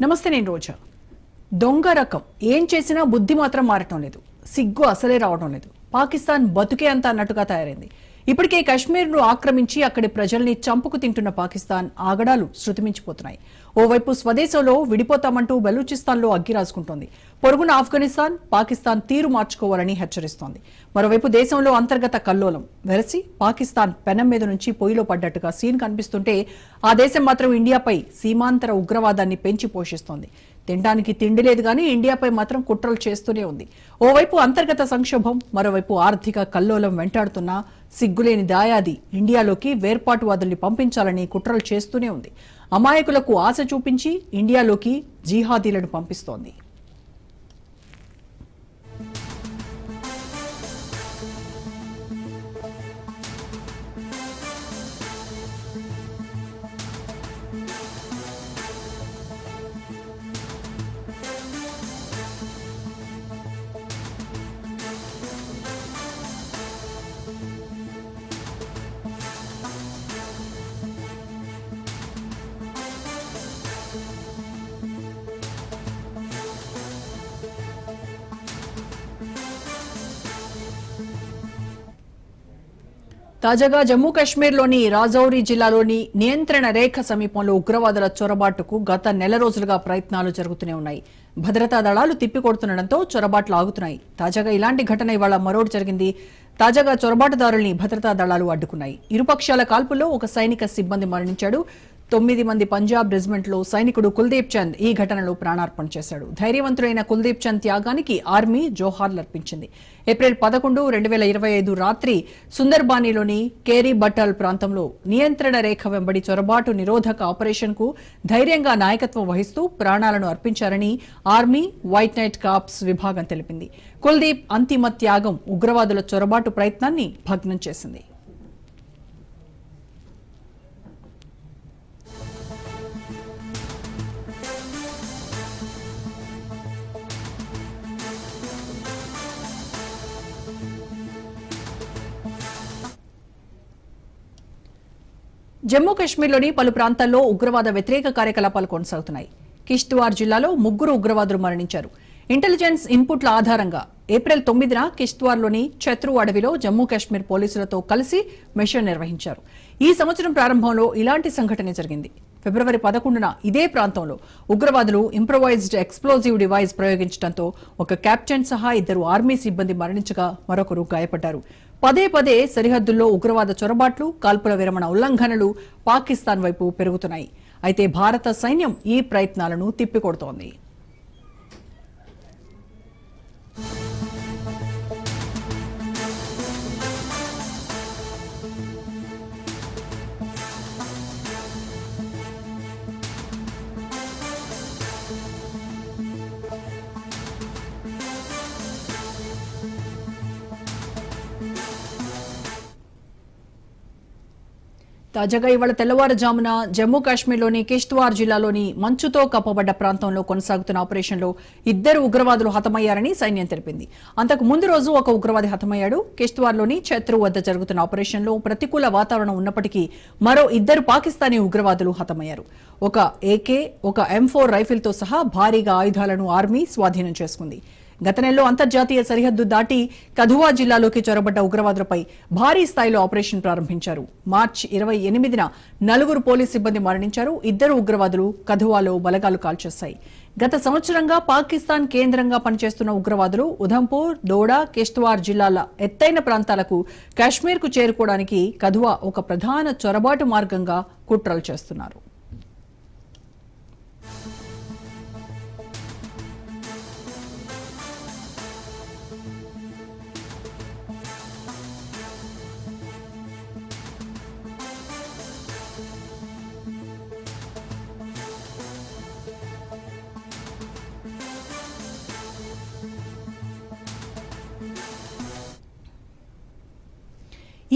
నమస్తే నేను రోజా. దొంగ రకం. ఏం చేసినా బుద్ధి మాత్రం మారటం లేదు. సిగ్గు అసలే రావడం లేదు. పాకిస్తాన్ బతుకే అంత అన్నట్టుగా తయారైంది. ఇప్పటికే కశ్మీర్ను ఆక్రమించి అక్కడి ప్రజల్ని చంపుకు తింటున్న పాకిస్తాన్ ఆగడాలు శృతిమించిపోతున్నాయి. ఓవైపు స్వదేశంలో విడిపోతామంటూ బెలూచిస్తాన్లో అగ్గి రాసుకుంటోంది. పొరుగున ఆఫ్ఘనిస్తాన్ పాకిస్తాన్ తీరు మార్చుకోవాలని హెచ్చరిస్తోంది. మరోవైపు దేశంలో అంతర్గత కల్లోలం. వెరసి పాకిస్తాన్ పెనం మీద నుంచి పొయ్యిలో పడ్డట్టుగా సీన్ కనిపిస్తుంటే ఆ దేశం మాత్రం ఇండియాపై సీమాంతర ఉగ్రవాదాన్ని పెంచి పోషిస్తోంది. తినడానికి తిండి లేదు కానీ ఇండియాపై మాత్రం కుట్రలు చేస్తూనే ఉంది. ఓవైపు అంతర్గత సంక్షోభం మరోవైపు ఆర్థిక కల్లోలం వెంటాడుతున్న సిగ్గులేని దాయాది ఇండియాలోకి వేర్పాటువాదుల్ని పంపించాలని కుట్రలు చేస్తూనే ఉంది. అమాయకులకు ఆశ చూపించి ఇండియాలోకి జీహాదీలను పంపిస్తోంది. తాజాగా జమ్మూ కాశ్మీర్లోని రాజౌరి జిల్లాలోని నియంత్రణ రేఖ సమీపంలో ఉగ్రవాదుల చొరబాటుకు గత నెల రోజులుగా ప్రయత్నాలు జరుగుతూనే ఉన్నాయి. భద్రతా దళాలు తిప్పికొడుతుండటంతో చొరబాట్లు ఆగుతున్నాయి. తాజాగా ఇలాంటి ఘటన ఇవాళ మరోటి జరిగింది. తాజాగా చొరబాటుదారుల్ని భద్రతా దళాలు అడ్డుకున్నాయి. ఇరుపక్షాల కాల్పుల్లో ఒక సైనిక సిబ్బంది మరణించాడు. తొమ్మిది మంది పంజాబ్ రెజిమెంట్లో సైనికుడు కుల్దీప్ చంద్ ఈ ఘటనలో ప్రాణార్పణ చేశాడు. ధైర్యవంతుడైన కుల్దీప్ చంద్ త్యాగానికి ఆర్మీ జోహార్లర్పించింది. ఏప్రిల్ పదకొండు రెండు వేల ఇరవై ఐదు రాత్రి సుందర్బానీలోని కేరీ బట్టల్ ప్రాంతంలో నియంత్రణ రేఖ వెంబడి చొరబాటు నిరోధక ఆపరేషన్కు ధైర్యంగా నాయకత్వం వహిస్తూ ప్రాణాలను అర్పించారని ఆర్మీ వైట్ నైట్ కాప్స్ విభాగం తెలిపింది. కుల్దీప్ అంతిమ త్యాగం ఉగ్రవాదుల చొరబాటు ప్రయత్నాన్ని భగ్నం చేసింది. జమ్మూ కాశ్మీర్లోని పలు ప్రాంతాల్లో ఉగ్రవాద వ్యతిరేక కార్యకలాపాలు కొనసాగుతున్నాయి. కిష్త్వార్ జిల్లాలో ముగ్గురు ఉగ్రవాదులు మరణించారు. ఇంటెలిజెన్స్ ఇన్పుట్ల ఆధారంగా ఏప్రిల్ తొమ్మిదిన కిష్త్వార్లోని చత్రు అడవిలో జమ్మూ కాశ్మీర్ పోలీసులతో కలిసి మిషన్ నిర్వహించారు. ఈ సంవత్సరం ప్రారంభంలో ఇలాంటి సంఘటన జరిగింది. ఫిబ్రవరి పదకొండున ఇదే ప్రాంతంలో ఉగ్రవాదులు ఇంప్రవైజ్డ్ ఎక్స్ప్లోజివ్ డివైస్ ప్రయోగించడంతో ఒక కెప్టెన్ సహా ఇద్దరు ఆర్మీ సిబ్బంది మరణించగా మరొకరు గాయపడ్డారు. పదే పదే సరిహద్దుల్లో ఉగ్రవాద చొరబాట్లు కాల్పుల విరమణ ఉల్లంఘనలు పాకిస్తాన్ వైపు పెరుగుతున్నాయి. అయితే భారత సైన్యం ఈ ప్రయత్నాలను తిప్పికొడుతోంది. తాజాగా ఇవాళ తెల్లవారుజామున జమ్మూ కాశ్మీర్లోని కిష్త్వార్ జిల్లాలోని మంచుతో కప్పబడ్డ ప్రాంతంలో కొనసాగుతున్న ఆపరేషన్లో ఇద్దరు ఉగ్రవాదులు హతమయ్యారని సైన్యం తెలిపింది. అంతకు ముందు రోజు ఒక ఉగ్రవాది హతమయ్యాడు. కిష్త్వార్లోని ఛత్రు వద్ద జరుగుతున్న ఆపరేషన్లో ప్రతికూల వాతావరణం ఉన్నప్పటికీ మరో ఇద్దరు పాకిస్తానీ ఉగ్రవాదులు హతమయ్యారు. ఒక ఏకే ఒక ఎం ఫోర్ రైఫిల్తో సహా భారీగా ఆయుధాలను ఆర్మీ స్వాధీనం చేసుకుంది. గత నెలలో అంతర్జాతీయ సరిహద్దు దాటి కధువా జిల్లాలోకి చొరబడ్డ ఉగ్రవాదులపై భారీ స్థాయిలో ఆపరేషన్ ప్రారంభించారు. మార్చి ఇరవై ఎనిమిదిన నలుగురు పోలీస్ సిబ్బంది మరణించారు. ఇద్దరు ఉగ్రవాదులు కధువాలో బలగాలు కాల్చేశాయి. గత సంవత్సరంగా పాకిస్తాన్ కేంద్రంగా పనిచేస్తున్న ఉగ్రవాదులు ఉధంపూర్ దోడా కిష్త్వార్ జిల్లాల ఎత్తైన ప్రాంతాలకు కాశ్మీర్కు చేరుకోవడానికి కధువా ఒక ప్రధాన చొరబాటు మార్గంగా కుట్రలు చేస్తున్నారు.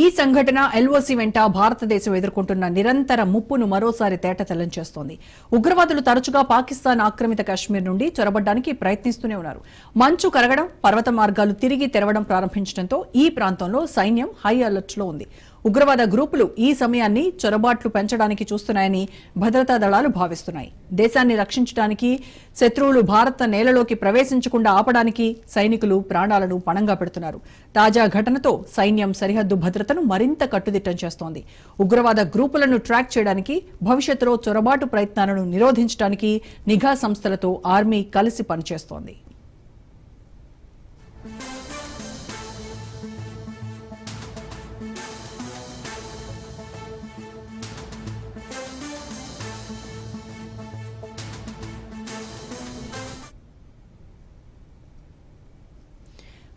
ఈ సంఘటన ఎల్ఓసి వెంట భారతదేశం ఎదుర్కొంటున్న నిరంతర ముప్పును మరోసారి తేటతెల్లం చేస్తోంది. ఉగ్రవాదులు తరచుగా పాకిస్తాన్ ఆక్రమిత కాశ్మీర్ నుండి చొరబడ్డానికి ప్రయత్నిస్తూనే ఉన్నారు. మంచు కరగడం పర్వత మార్గాలు తిరిగి తెరవడం ప్రారంభించడంతో ఈ ప్రాంతంలో సైన్యం హై అలర్ట్లో ఉంది. ఉగ్రవాద గ్రూపులు ఈ సమయాన్ని చొరబాట్లు పెంచడానికి చూస్తున్నాయని భద్రతా దళాలు భావిస్తున్నాయి. దేశాన్ని రక్షించడానికి శత్రువులు భారత నేలలోకి ప్రవేశించకుండా ఆపడానికి సైనికులు ప్రాణాలను పణంగా పెడుతున్నారు. తాజా ఘటనతో సైన్యం సరిహద్దు భద్రతను మరింత కట్టుదిట్టం చేస్తోంది. ఉగ్రవాద గ్రూపులను ట్రాక్ చేయడానికి భవిష్యత్తులో చొరబాటు ప్రయత్నాలను నిరోధించడానికి నిఘా సంస్థలతో ఆర్మీ కలిసి పనిచేస్తోంది.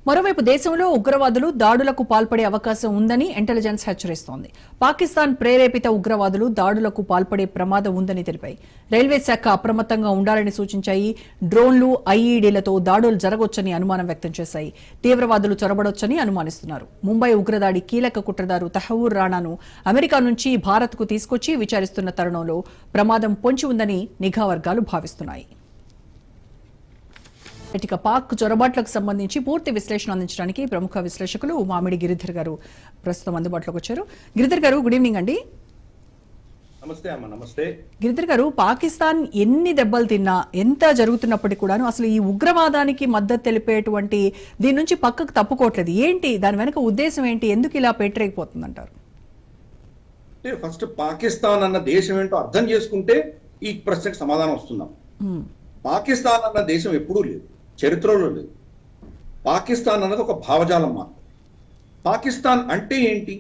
మరోవైపు దేశంలో ఉగ్రవాదులు దాడులకు పాల్పడే అవకాశం ఉందని ఇంటెలిజెన్స్ హెచ్చరిస్తోంది. పాకిస్తాన్ ప్రేరేపిత ఉగ్రవాదులు దాడులకు పాల్పడే ప్రమాదం ఉందని తెలిపాయి. రైల్వే శాఖ అప్రమత్తంగా ఉండాలని సూచించాయి. డ్రోన్లు ఐఈడీలతో దాడులు జరగొచ్చని అనుమానం వ్యక్తం చేశాయి. తీవ్రవాదులు చొరబడొచ్చని అనుమానిస్తున్నారు. ముంబై ఉగ్రదాడి కీలక కుట్రదారు తహవూర్ రాణాను అమెరికా నుంచి భారత్కు తీసుకొచ్చి విచారిస్తున్న తరుణంలో ప్రమాదం పొంచి ఉందని నిఘా వర్గాలు భావిస్తున్నాయి. ఇక పాక్ చొరబాట్లకు సంబంధించి పూర్తి విశ్లేషణ అందించడానికి ప్రముఖ విశ్లేషకులు మామిడి గిరిధర్ గారు ప్రస్తుతం అందుబాటులోకి వచ్చారు. గిరిధర్ గారు గుడ్ ఈవినింగ్ అండి. నమస్తే అమ్మ నమస్తే. గిరిధర్ గారు పాకిస్తాన్ ఎన్ని దెబ్బలు తిన్నా ఎంత జరుగుతున్నప్పటికీ కూడాను అసలు ఈ ఉగ్రవాదానికి మద్దతు తెలిపేటువంటి దీని నుంచి పక్కకు తప్పుకోవట్లేదు. ఏంటి దాని వెనక ఉద్దేశం ఏంటి ఎందుకు ఇలా పెట్టరేగిపోతుందంటారు అంటే ఫస్ట్ పాకిస్తాన్ అన్న దేశం ఏంటో అర్థం చేసుకుంటే ఈ ప్రశ్నకు సమాధానం వస్తున్నాం. పాకిస్తాన్ అన్న దేశం ఎప్పుడూ లేదు. చరిత్రలో లేదు. పాకిస్తాన్ అన్నది ఒక భావజాలం మాత్రం. పాకిస్తాన్ అంటే ఏంటి?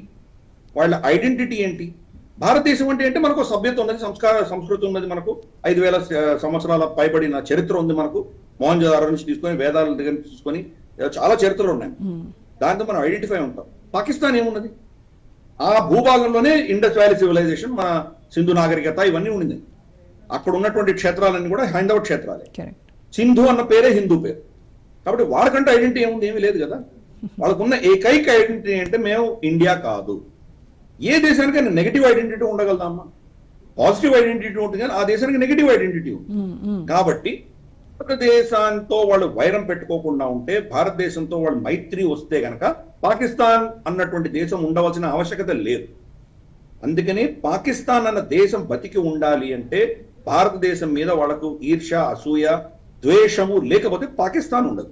వాళ్ళ ఐడెంటిటీ ఏంటి? భారతదేశం అంటే ఏంటి? మనకు సభ్యత ఉన్నది సంస్కార సంస్కృతి ఉన్నది మనకు. ఐదు వేల సంవత్సరాల పైబడిన చరిత్ర ఉంది మనకు. మోహన్జదారో నుంచి తీసుకొని వేదాల దగ్గర నుంచి తీసుకొని చాలా చరిత్రలు ఉన్నాయి. దాంతో మనం ఐడెంటిఫై ఉంటాం. పాకిస్తాన్ ఏమున్నది? ఆ భూభాగంలోనే ఇండస్ వ్యాలీ సివిలైజేషన్ మన సింధు నాగరికత ఇవన్నీ ఉండింది అక్కడ ఉన్నటువంటి క్షేత్రాలన్నీ కూడా హైందవ క్షేత్రాలే. సింధు అన్న పేరే హిందూ పేరు. కాబట్టి వాళ్ళకంటే ఐడెంటిటీ ఏముంది? ఏమీ లేదు కదా. వాళ్ళకున్న ఏకైక ఐడెంటిటీ అంటే మేము ఇండియా కాదు. ఏ దేశానికైనా నెగిటివ్ ఐడెంటిటీ ఉండగలదమ్మా? పాజిటివ్ ఐడెంటిటీ ఉంటుంది కానీ ఆ దేశానికి నెగిటివ్ ఐడెంటిటీ ఉంది. కాబట్టి భారతదేశంతో వాళ్ళు వైరం పెట్టుకోకుండా ఉంటే భారతదేశంతో వాళ్ళు మైత్రి వస్తే గనక పాకిస్తాన్ అన్నటువంటి దేశం ఉండవలసిన ఆవశ్యకత లేదు. అందుకని పాకిస్తాన్ అన్న దేశం బతికి ఉండాలి అంటే భారతదేశం మీద వాళ్ళకు ఈర్ష అసూయ ద్వేషము లేకపోతే పాకిస్తాన్ ఉండదు.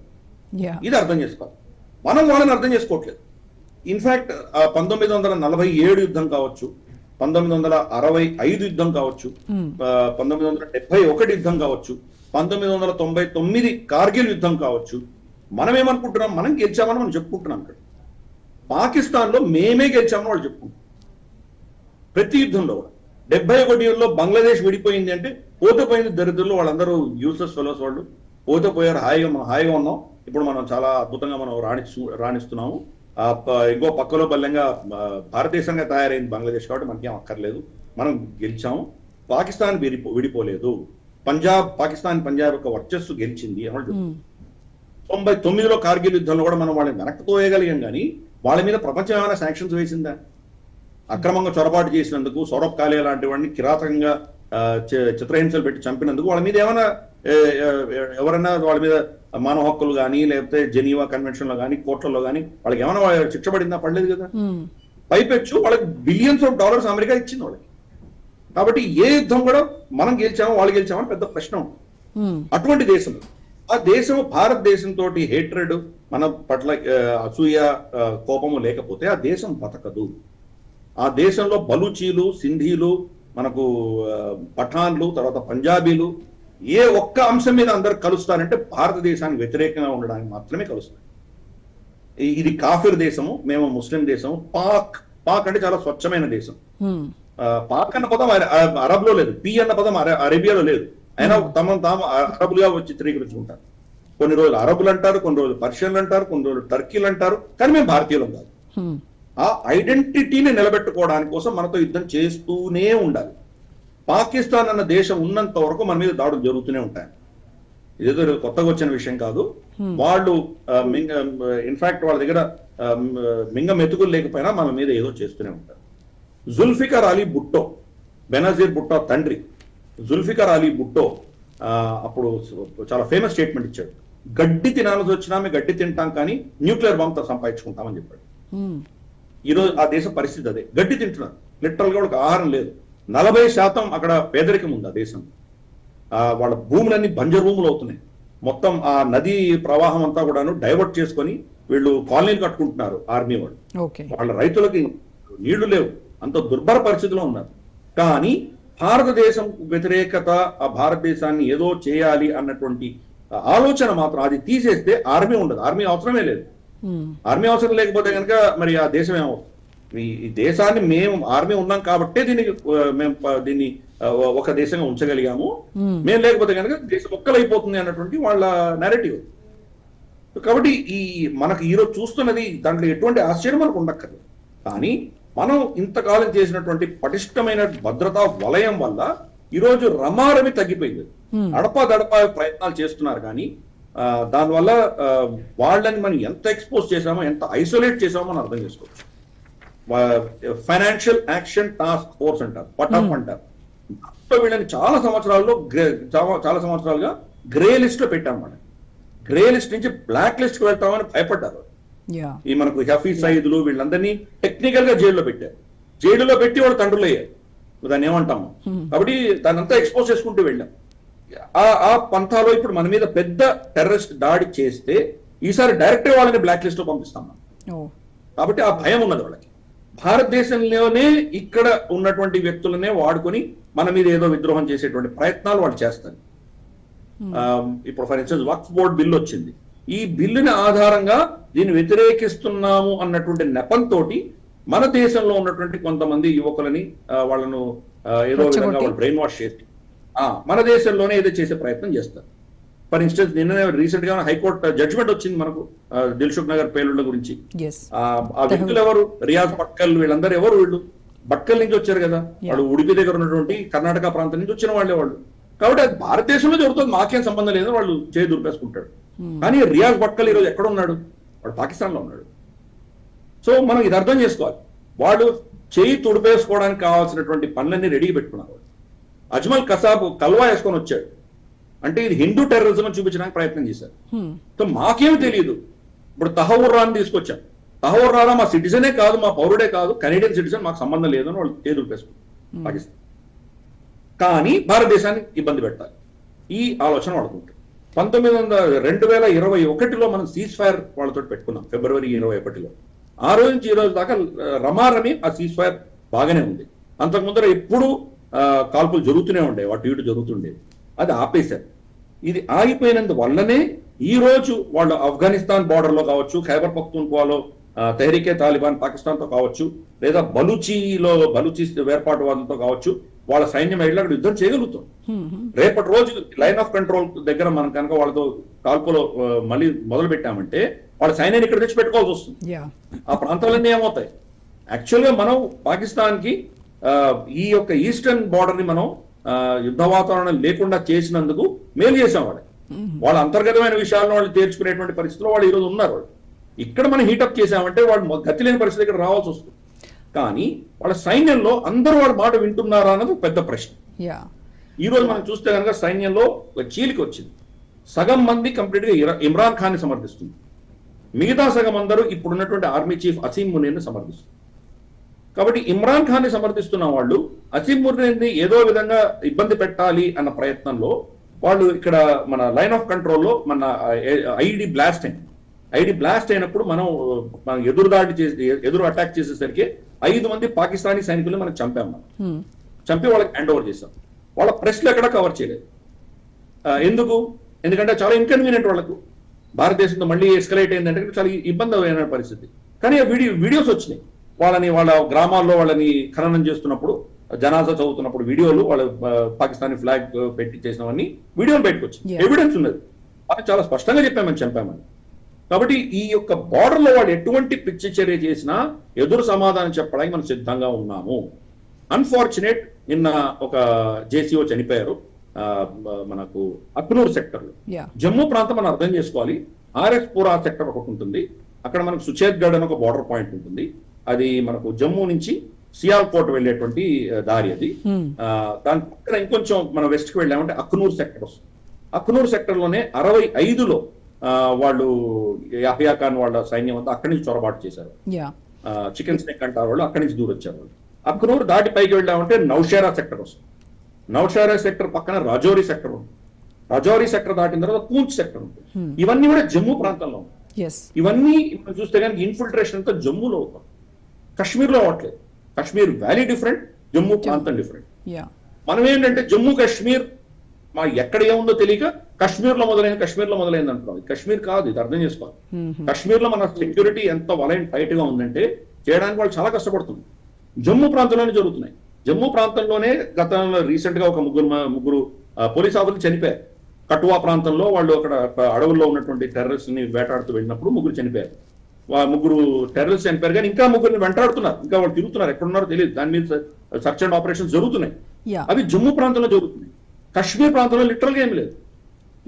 ఇది అర్థం చేసుకోవాలి. మనం వాళ్ళని అర్థం చేసుకోవట్లేదు. ఇన్ఫాక్ట్ పంతొమ్మిది వందల నలభై ఏడు యుద్ధం కావచ్చు పంతొమ్మిది వందల అరవై ఐదు యుద్ధం కావచ్చు ఆ, పంతొమ్మిది వందల డెబ్బై ఒకటి యుద్ధం కావచ్చు పంతొమ్మిది వందల తొంభై తొమ్మిది కార్గిల్ యుద్ధం కావచ్చు మనం ఏమనుకుంటున్నాం మనం గెలిచామని మనం చెప్పుకుంటున్నాం ఇక్కడ. పాకిస్తాన్లో మేమే గెలిచామని వాళ్ళు చెప్పుకుంటాం ప్రతి యుద్ధంలో కూడా. డెబ్బై ఒకటి లో బంగ్లాదేశ్ విడిపోయింది అంటే పోతే పోయింది దరిద్రులు వాళ్ళందరూ యూసెస్ ఫెలోస్ వాళ్ళు. పోతే పోయారు హాయిగా మనం హాయిగా ఉన్నాం. ఇప్పుడు మనం చాలా అద్భుతంగా మనం రాణిస్తు రాణిస్తున్నాము. ఇంకో పక్కలో బల్లంగా ఆ, భారతదేశంగా తయారైంది బంగ్లాదేశ్ కాబట్టి మనకేం అక్కర్లేదు. మనం గెలిచాము. పాకిస్తాన్ విడిపో విడిపోలేదు. పంజాబ్ పాకిస్తాన్ పంజాబ్ యొక్క వర్చస్సు గెలిచింది. అని తొంభై తొమ్మిదిలో కార్గిల్ యుద్ధంలో కూడా మనం వాళ్ళని వెనక్కి తోయగలిగాం కానీ వాళ్ళ మీద ప్రపంచం ఏమైనా శాంక్షన్స్ వేసిందా? అక్రమంగా చొరబాటు చేసినందుకు సౌరభ్ కాలే లాంటి వాడిని కిరాతకంగా చిత్రహింసలు పెట్టి చంపినందుకు వాళ్ళ మీద ఏమైనా ఎవరైనా వాళ్ళ మీద మానవ హక్కులు కానీ లేకపోతే జెనీవా కన్వెన్షన్లో కానీ కోర్టులలో కానీ వాళ్ళకి ఏమైనా శిక్ష పడిందా? పడలేదు కదా. పైపెచ్చు వాళ్ళకి బిలియన్స్ ఆఫ్ డాలర్స్ అమెరికా ఇచ్చింది వాళ్ళకి. కాబట్టి ఏ యుద్ధం కూడా మనం గెలిచామో వాళ్ళు గెలిచామని పెద్ద ప్రశ్న అటువంటి దేశం ఆ దేశం భారతదేశంతో హేట్రెడ్ మన పట్ల అసూయ కోపము లేకపోతే ఆ దేశం బతకదు. ఆ దేశంలో బలూచీలు సింధీలు మనకు పఠాన్లు తర్వాత పంజాబీలు ఏ ఒక్క అంశం మీద అందరు కలుస్తారంటే భారతదేశానికి వ్యతిరేకంగా ఉండడానికి మాత్రమే కలుస్తారు ఇది కాఫిర్ దేశము మేము ముస్లిం దేశం పాక్ పాక్ అంటే చాలా స్వచ్ఛమైన దేశం. పాక్ అన్న పదం అరబ్లో లేదు పి అన్న పదం అర- అరేబియాలో లేదు. అయినా తమను తాము అరబులుగా చిత్రీకరించుకుంటారు. కొన్ని రోజులు అరబులు అంటారు కొన్ని రోజులు పర్షియన్లు అంటారు కొన్ని రోజులు టర్కీలు అంటారు కానీ మేము భారతీయులం కాదు. ఆ ఐడెంటిటీని నిలబెట్టుకోవడానికి కోసం మనతో యుద్ధం చేస్తూనే ఉండాలి. పాకిస్తాన్ అన్న దేశం ఉన్నంత వరకు మన మీద దాడులు జరుగుతూనే ఉంటాయి. ఇదేదో కొత్తగా వచ్చిన విషయం కాదు. వాళ్ళు ఇన్ఫాక్ట్ వాళ్ళ దగ్గర మింగ మెతుకులు లేకపోయినా మన మీద ఏదో చేస్తూనే ఉంటారు. జుల్ఫికర్ అలీ బుట్టో బెనజీర్ బుట్టో తండ్రి. జుల్ఫికర్ అలీ బుట్టో అప్పుడు చాలా ఫేమస్ స్టేట్మెంట్ ఇచ్చాడు. గడ్డి తినాల్సి వచ్చినా మేము గడ్డి తింటాం కానీ న్యూక్లియర్ బాంబ్తో సంపాదించుకుంటామని చెప్పాడు. ఈరోజు ఆ దేశ పరిస్థితి అదే. గడ్డి తింటున్నారు లిటరల్గా వాళ్ళకి ఆహారం లేదు. నలభై శాతం అక్కడ పేదరికం ఉంది ఆ దేశం. ఆ వాళ్ళ భూములన్నీ బంజరు భూములు అవుతున్నాయి. మొత్తం ఆ నదీ ప్రవాహం అంతా కూడాను డైవర్ట్ చేసుకొని వీళ్ళు కాలనీలు కట్టుకుంటున్నారు ఆర్మీ వాళ్ళు. వాళ్ళ రైతులకి నీళ్ళు లేవు. అంత దుర్భర పరిస్థితిలో ఉన్నారు. కానీ భారతదేశం వ్యతిరేకత ఆ భారతదేశాన్ని ఏదో చేయాలి అన్నటువంటి ఆలోచన మాత్రం అది తీసేస్తే ఆర్మీ ఉండదు. ఆర్మీ అవసరమే లేదు. ఆర్మీ అవసరం లేకపోతే కనుక మరి ఆ దేశం ఏమవుతుంది ఈ- దేశాన్ని మేము ఆర్మీ ఉన్నాం కాబట్టే దీన్ని ఆ, మేము దీన్ని ఒక దేశంగా ఉంచగలిగాము మ్మ్. లేకపోతే కనుక దేశం ఒక్కలైపోతుంది అన్నటువంటి వాళ్ళ నెరేటివ్ కాబట్టి ఈ మనకు ఈరోజు చూస్తున్నది దాంట్లో ఎటువంటి ఆశ్చర్యం మనకు ఉండక్కర్లేదు కానీ మనం ఇంతకాలం చేసినటువంటి పటిష్టమైన భద్రతా వలయం వల్ల ఈరోజు రమారమి తగ్గిపోయింది. అడపా దడపా ప్రయత్నాలు చేస్తున్నారు కానీ దానివల్ల వాళ్ళని మనం ఎంత ఎక్స్పోజ్ చేసామో ఎంత ఐసోలేట్ చేసామో మనం అర్థం చేసుకోవచ్చు. ఫైనాన్షియల్ యాక్షన్ టాస్క్ ఫోర్స్ అంటారు పటప్ అంటారు. దాంట్లో వీళ్ళని చాలా సంవత్సరాల్లో గ్రే- చాలా- సంవత్సరాలుగా గ్రే లిస్ట్లో పెట్టాం మనం. గ్రే లిస్ట్ నుంచి బ్లాక్ లిస్ట్కి వెళ్తామని భయపడ్డారు. ఈ మనకు హఫీజ్ సయీదులు వీళ్ళందరినీ టెక్నికల్గా జైల్లో పెట్టారు. జైలులో పెట్టి వాళ్ళు తండ్రులు అయ్యారు దాన్ని ఏమంటాము? కాబట్టి దాన్ని అంతా ఎక్స్పోజ్ చేసుకుంటూ వెళ్ళాం. ఆ ఆ పంథాలో ఇప్పుడు మన మీద పెద్ద టెర్రరిస్ట్ దాడి చేస్తే ఈసారి డైరెక్ట్ వాళ్ళని బ్లాక్ లిస్ట్లో పంపిస్తాం కాబట్టి ఆ భయం ఉన్నది వాళ్ళకి. భారతదేశంలోనే ఇక్కడ ఉన్నటువంటి వ్యక్తులనే వాడుకొని మన మీద ఏదో విద్రోహం చేసేటువంటి ప్రయత్నాలు వాళ్ళు చేస్తారు. ఇప్పుడు for instance Waqf board bill వచ్చింది. ఈ బిల్లుని ఆధారంగా దీన్ని వ్యతిరేకిస్తున్నాము అన్నటువంటి నెపంతో మన దేశంలో ఉన్నటువంటి కొంతమంది యువకులని వాళ్ళను ఏదో విధంగా. వాళ్ళు బ్రెయిన్ వాష్ చేసి మన దేశంలోనే ఏదో చేసే ప్రయత్నం చేస్తారు. ఫర్ ఇన్స్టెన్స్ నిన్ననే రీసెంట్గా హైకోర్టు జడ్జిమెంట్ వచ్చింది మనకు దిల్సుఖ్ నగర్ పేలుళ్ళ గురించి. ఆ వ్యక్తులు ఎవరు? రియాజ్ భట్కల్ వీళ్ళందరూ ఎవరు వీళ్ళు? భట్కల్ నుంచి వచ్చారు కదా. వాళ్ళు ఉడిపి దగ్గర ఉన్నటువంటి కర్ణాటక ప్రాంతం నుంచి వచ్చిన వాళ్ళే వాళ్ళు. కాబట్టి అది భారతదేశంలో జరుగుతుంది. మాకేం సంబంధం లేదు. వాళ్ళు చేయి దుర్పేసుకుంటాడు కానీ రియాజ్ భట్కల్ ఈరోజు ఎక్కడ ఉన్నాడు? వాడు పాకిస్తాన్లో ఉన్నాడు. సో మనం ఇది అర్థం చేసుకోవాలి. వాళ్ళు చేయి తుడిపేసుకోవడానికి కావాల్సినటువంటి పనులన్నీ రెడీ పెట్టుకున్నారు. అజ్మల్ కసాబ్ కల్వా వేసుకొని వచ్చాడు. అంటే ఇది హిందూ టెర్రరిజం అని చూపించడానికి ప్రయత్నం చేశారు. సో మాకేం తెలియదు ఇప్పుడు తహవూర్ రాని తీసుకొచ్చాం. తహవూర్ రానా మా సిటిజనే కాదు మా పౌరుడే కాదు కెనేడియన్ సిటిజన్ మాకు సంబంధం లేదు అని వాళ్ళు చేతులు పేసుకుంటారు పాకిస్తాన్. కానీ భారతదేశాన్ని ఇబ్బంది పెట్టాలి. ఈ ఆలోచన వాడుకుంటారు పంతొమ్మిది వందల రెండు వేల ఇరవై ఒకటిలో మనం సీజ్ ఫైర్ వాళ్ళతో పెట్టుకున్నాం ఫిబ్రవరి ఇరవై ఒకటిలో. ఆ రోజు నుంచి ఈ రోజు దాకా రమారమి ఆ సీజ్ ఫైర్ బాగానే ఉంది. అంతకు ముందర ఎప్పుడు కాల్పులు జరుగుతూనే ఉండే వాటి ఇటు జరుగుతుండేది. అది ఆపేశారు. ఇది ఆగిపోయినందు వల్లనే ఈ రోజు వాళ్ళు ఆఫ్ఘనిస్తాన్ బార్డర్లో కావచ్చు ఖైబర్ పఖ్తూన్ఖ్వాలో ఆ, తెహరీకే తాలిబాన్ పాకిస్తాన్తో కావచ్చు లేదా బలూచీలో బలూచి వేర్పాటువాదులతో కావచ్చు వాళ్ళ సైన్యం వెళ్ళి అక్కడ యుద్ధం చేయగలుగుతాం రేపటి రోజు లైన్ ఆఫ్ కంట్రోల్ దగ్గర మనం కనుక వాళ్ళతో కాల్పులో మళ్ళీ మొదలు పెట్టామంటే వాళ్ళ సైన్యాన్ని ఇక్కడ తెచ్చి పెట్టుకోవాల్సి వస్తుంది ఆ ప్రాంతాలన్నీ ఏమవుతాయి? యాక్చువల్గా మనం పాకిస్తాన్కి ఆ, ఈ యొక్క ఈస్టర్న్ బార్డర్ని మనం యుద్ధ వాతావరణం లేకుండా చేసినందుకు మేలు చేసాం వాళ్ళు. వాళ్ళ అంతర్గతమైన విషయాలను వాళ్ళు తీర్చుకునేటువంటి పరిస్థితిలో వాళ్ళు ఈరోజు ఉన్నారు వాళ్ళు. ఇక్కడ మనం హీటప్ చేసామంటే వాళ్ళు గతి లేని పరిస్థితి ఇక్కడ రావాల్సి వస్తుంది. కానీ వాళ్ళ సైన్యంలో అందరూ వాళ్ళ మాట వింటున్నారా అన్నది పెద్ద ప్రశ్న. యా. ఈ రోజు మనం చూస్తే కనుక సైన్యంలో ఒక చీలిక వచ్చింది. సగం మంది కంప్లీట్గా ఇమ్రాన్ ఖాన్ని సమర్థిస్తుంది. మిగతా సగం అందరూ ఇప్పుడున్నటువంటి ఆర్మీ చీఫ్ అసీం మునీర్ని సమర్థిస్తుంది. కాబట్టి ఇమ్రాన్ ఖాన్ని సమర్థిస్తున్న వాళ్ళు అసీం మునీర్ని ఏదో విధంగా ఇబ్బంది పెట్టాలి అన్న ప్రయత్నంలో వాళ్ళు ఇక్కడ మన లైన్ ఆఫ్ కంట్రోల్లో మన ఐడి బ్లాస్ట్ అయింది. ఐడి బ్లాస్ట్ అయినప్పుడు మనం మనం ఎదురు దాడి చేసి ఎదురు అటాక్ చేసేసరికి ఐదు మంది పాకిస్తానీ సైనికులు మనం చంపాం మనం. చంపి వాళ్ళకి హ్యాండ్ ఓవర్ చేశాం. వాళ్ళ ప్రెస్లు ఎక్కడ కవర్ చేయలేదు. ఎందుకు? ఎందుకంటే చాలా ఇన్కన్వీనియంట్ వాళ్ళకు. భారతదేశంతో మళ్ళీ ఎస్కలేట్ అయిందంటే చాలా ఇబ్బంది అయిన పరిస్థితి. కానీ ఆ వీడియో వీడియోస్ వచ్చినాయి. వాళ్ళని వాళ్ళ గ్రామాల్లో వాళ్ళని ఖననం చేస్తున్నప్పుడు జనాజా చదువుతున్నప్పుడు వీడియోలు వాళ్ళ పాకిస్తానీ ఫ్లాగ్ పెట్టి చేసినవన్నీ వీడియోలు Yeah. ఎవిడెన్స్ ఉన్నది. మనం చాలా స్పష్టంగా చెప్పామని చంపామని. కాబట్టి ఈ యొక్క బార్డర్లో వాళ్ళు ఎటువంటి పిచ్చి చర్య చేసినా ఎదురు సమాధానం చెప్పడానికి మనం సిద్ధంగా ఉన్నాము. అన్ఫార్చునేట్ నిన్న ఒక జేసీఓ చనిపోయారు. మనకు అక్నూర్ సెక్టర్లో జమ్మూ ప్రాంతం మనం అర్థం చేసుకోవాలి. ఆర్ఎస్ పురా సెక్టర్ ఒకటి ఉంటుంది. అక్కడ మనకు సుచేత్గఢ్ అని ఒక బార్డర్ పాయింట్ ఉంటుంది. అది మనకు జమ్మూ నుంచి సియాల్కోట్ వెళ్ళేటువంటి దారి అది. దాని పక్కన ఇంకొంచెం మన వెస్ట్కి వెళ్ళామంటే అక్నూర్ సెక్టర్ వస్తుంది. అక్నూర్ సెక్టర్లోనే అరవై ఐదులో వాళ్ళు యాహియా ఖాన్ వాళ్ళ సైన్యం అంతా అక్కడి నుంచి చొరబాటు చేశారు. చికెన్ స్నేక్ అంటారు వాళ్ళు అక్కడి నుంచి దూరం వచ్చారు వాళ్ళు. అక్నూర్ దాటి పైకి వెళ్ళామంటే నౌషేరా సెక్టర్ వస్తుంది. నౌషేరా సెక్టర్ పక్కన రాజౌరి సెక్టర్ ఉంది రాజౌరి సెక్టర్ దాటిన తర్వాత పూంచ్ సెక్టర్ ఉంటుంది. ఇవన్నీ కూడా జమ్మూ ప్రాంతంలో ఇవన్నీ చూస్తే కనుక ఇన్ఫిల్ట్రేషన్ అంతా జమ్మూలో అవుతాం కాశ్మీర్లో అవ్వట్లేదు. కాశ్మీర్ వ్యాలీ డిఫరెంట్ జమ్మూ ప్రాంతం డిఫరెంట్ మనం ఏంటంటే జమ్మూ కాశ్మీర్ మా ఎక్కడ ఏముందో తెలియక కాశ్మీర్లో మొదలైంది కాశ్మీర్లో మొదలైంది అంటున్నాం కాశ్మీర్ కాదు ఇది అర్థం చేసుకోవాలి. కాశ్మీర్లో మన సెక్యూరిటీ ఎంత వలైన్ టైట్గా ఉందంటే చేయడానికి వాళ్ళు చాలా కష్టపడుతుంది జమ్మూ ప్రాంతంలోనే జరుగుతున్నాయి. జమ్మూ ప్రాంతంలోనే గతంలో రీసెంట్గా ఒక ముగ్గురు ముగ్గురు పోలీస్ ఆఫీసర్లు చనిపోయారు. కటువా ప్రాంతంలో వాళ్ళు అక్కడ అడవుల్లో ఉన్నటువంటి టెర్రరిస్ట్ని వేటాడుతూ వెళ్ళినప్పుడు ముగ్గురు చనిపోయారు. ముగ్గురు టెర్రరిస్ట్ చనిపోయారు. కానీ ఇంకా ముగ్గురిని వెంటాడుతున్నారు. ఇంకా వాళ్ళు తిరుగుతున్నారు. ఎక్కడున్నారో తెలియదు. దాని మీద సర్చ్ అండ్ ఆపరేషన్ జరుగుతున్నాయి. అవి జమ్మూ ప్రాంతంలో జరుగుతుంది కాశ్మీర్ ప్రాంతంలో లిటరల్గా ఏం లేదు.